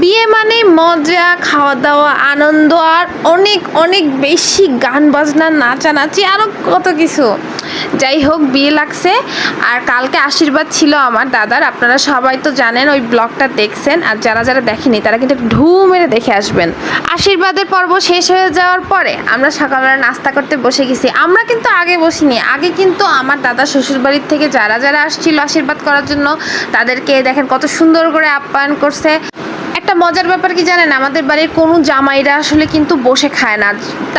বিয়ে মানে মজা খাওয়া দাওয়া আনন্দ আর অনেক অনেক বেশি গান, বাজনা, নাচানাচি আরও কত কিছু। যাই হোক, বিয়ে লাগছে আর কালকে আশীর্বাদ ছিল আমার দাদার। আপনারা সবাই তো জানেন, ওই ব্লগটা দেখছেন আর যারা যারা দেখেনি, তারা কিন্তু ঢু মেরে দেখে আসবেন। আশীর্বাদের পর্ব শেষ হয়ে যাওয়ার পরে আমরা সকালবেলা নাস্তা করতে বসে গেছি। আমরা কিন্তু আগে বসিনি। আগে কিন্তু আমার দাদা শ্বশুরবাড়ির থেকে যারা যারা আসছিল আশীর্বাদ করার জন্য, তাদেরকে দেখেন কত সুন্দর করে আপ্যায়ন করছে। একটা মজার ব্যাপার কি জানেন? আমাদের বাড়ির কোনো জামাইরা আসলে কিন্তু বসে খায় না।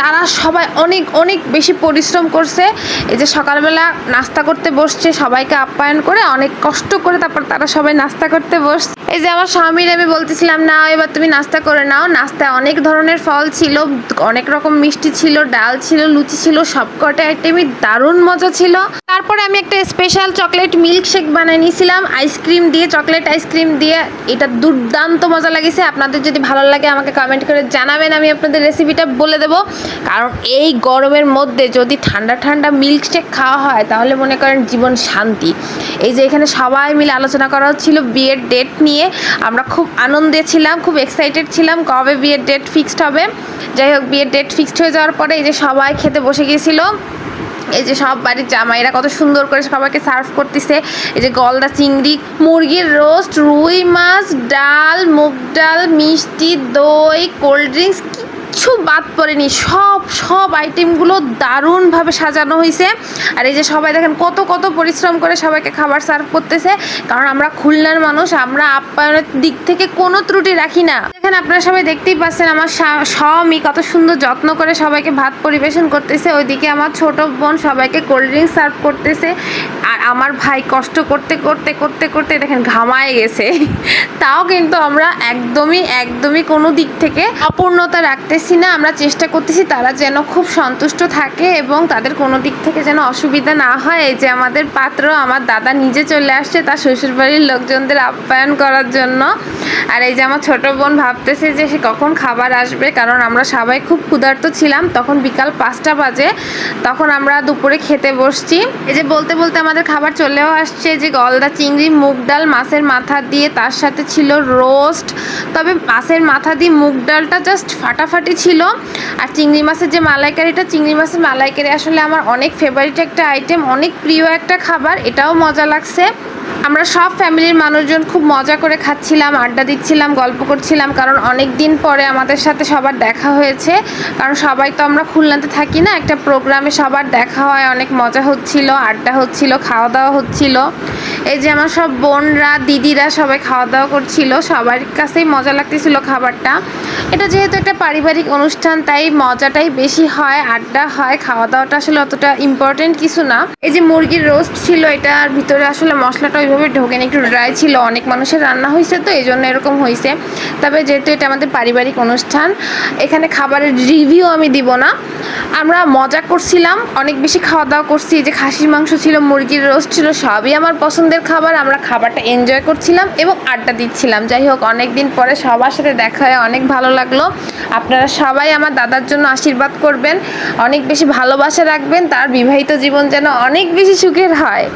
তারা সবাই অনেক অনেক বেশি পরিশ্রম করছে। এই যে সকালবেলা নাস্তা করতে বসছে, সবাইকে আপ্যায়ন করে অনেক কষ্ট করে তারপর তারা সবাই নাস্তা করতে বসছে। এই যে আমার স্বামীর, আমি বলতেছিলাম, না, এবার তুমি নাস্তা করে নাও। নাস্তায় অনেক ধরনের ফল ছিল, অনেক রকম মিষ্টি ছিল, ডাল ছিল, লুচি ছিল সব কটা আইটেমই দারুণ মজা ছিল। তারপরে আমি একটা স্পেশাল চকলেট মিল্ক শেক বানিয়ে নিয়েছিলাম। আইসক্রিম দিয়ে চকলেট আইসক্রিম দিয়ে। এটা দুর্দান্ত মজা লাগিছে। আপনাদের যদি ভালো লাগে আমাকে কমেন্ট করে জানাবেন, আমি আপনাদের রেসিপিটা বলে দেবো। কারণ এই গরমের মধ্যে যদি ঠান্ডা ঠান্ডা মিল্ক শেক খাওয়া হয়, তাহলে মনে করেন জীবন শান্তি। এই যে এখানে সবাই মিলে আলোচনা করা হচ্ছিল বিয়ের ডেট নিয়ে। আমরা খুব আনন্দে ছিলাম, খুব এক্সাইটেড ছিলাম কবে বিয়ের ডেট ফিক্সড হবে। যাই হোক, বিয়ের ডেট ফিক্সড হয়ে যাওয়ার পরে এই যে সবাই খেতে বসে গিয়েছিল। এই যে সব বাড়ির জামাইরা কত সুন্দর করে সবাইকে সার্ভ করতেছে। এই যে গলদা চিংড়ি, মুরগির রোস্ট, রুই মাছ, ডাল, মুগ ডাল, মিষ্টি, দই, কোল্ড ড্রিঙ্কস কিচ্ছু বাদ পড়েনি। সব সব আইটেমগুলো দারুণভাবে সাজানো হয়েছে আর এই যে সবাই দেখেন কত কত পরিশ্রম করে সবাইকে খাবার সার্ভ করতেছে। কারণ আমরা খুলনার মানুষ, আমরা আপ্যায়নের দিক থেকে কোনো ত্রুটি রাখি না। দেখেন আপনারা সবাই দেখতেই পাচ্ছেন আমার স্বা- স্বামী কত সুন্দর যত্ন করে সবাইকে ভাত পরিবেশন করতেছে। ওইদিকে আমার ছোট বোন সবাইকে কোল্ড ড্রিঙ্কস সার্ভ করতেছে। আর আমার ভাই কষ্ট করতে করতে করতে করতে দেখেন ঘামায় গেছে। তাও কিন্তু আমরা একদমই একদমই কোনো দিক থেকে অপূর্ণতা রাখতেছি না। আমরা চেষ্টা করতেছি তারা যেন খুব সন্তুষ্ট থাকে এবং তাদের কোনো দিক থেকে যেন অসুবিধা না হয়। যে আমাদের পাত্র, আমার দাদা নিজে চলে আসছে তার শ্বশুরবাড়ির লোকজনদের আপ্যায়ন করার জন্য। আর এই যে আমার ছোট বোন ভাবতেছে যে সে কখন খাবার আসবে, কারণ আমরা সবাই খুব ক্ষুধার্ত ছিলাম। তখন বিকাল পাঁচটা বাজে, তখন আমরা দুপুরে খেতে বসছি। এই যে বলতে বলতে আমাদের খাবার চলেও আসছে যে গলদা চিংড়ি, মুগ ডাল, মাছের মাথা দিয়ে তার সাথে ছিল রোস্ট। তবে মাছের মাথা দিয়ে মুগ ডালটা জাস্ট ফাটাফাটি ছিল। আর চিংড়ি মাছের যে মালাইকারিটা, চিংড়ি মাছের মালাইকারি আসলে আমার অনেক ফেভারিট একটা আইটেম অনেক প্রিয় একটা খাবার, এটাও মজা লাগছে। আমরা সব ফ্যামিলির মানুষজন খুব মজা করে খাচ্ছিলাম, আড্ডা দিচ্ছিলাম, গল্প করছিলাম, কারণ অনেক দিন পরে আমাদের সাথে সবার দেখা হয়েছে। কারণ সবাই তো আমরা খুলনাতে থাকি না, একটা প্রোগ্রামে সবার দেখা হয়, অনেক মজা হচ্ছিল, আড্ডা হচ্ছিল খাওয়া দাওয়া হচ্ছিল। এই যে আমার সব বোনরা, দিদিরা সবাই খাওয়া দাওয়া করছিল, সবার কাছেই মজা লাগতেছিল খাবারটা। এটা যেহেতু একটা পারিবারিক অনুষ্ঠান, তাই মজাটাই বেশি হয়, আড্ডা হয় খাওয়া দাওয়াটা আসলে অতটা ইম্পর্টেন্ট কিছু না। এই যে মুরগির রোস্ট ছিল, এটার ভিতরে আসলে মশলাটা ওইভাবে ঢোকেনি, একটু ড্রাই ছিল, অনেক মানুষের রান্না হয়েছে তো এই জন্য এরকম হয়েছে। তবে যেহেতু এটা আমাদের পারিবারিক অনুষ্ঠান, এখানে খাবারের রিভিউ আমি দিব না। আমরা মজা করছিলাম, অনেক বেশি খাওয়া দাওয়া করছি যে খাসির মাংস ছিল, মুরগির রোস্ট ছিল, সবই আমার পছন্দের খাবার, আমরা খাবারটা এনজয় করছিলাম এবং আড্ডা দিচ্ছিলাম। যাই হোক অনেক দিন পরে সবার সাথে দেখা হয়ে অনেক ভালো লাগল। আপনারা সবাই আমার দাদার জন্য আশীর্বাদ করবেন, অনেক বেশি ভালোবাসা রাখবেন, তার বিবাহিত জীবন যেন অনেক বেশি সুখের হয়।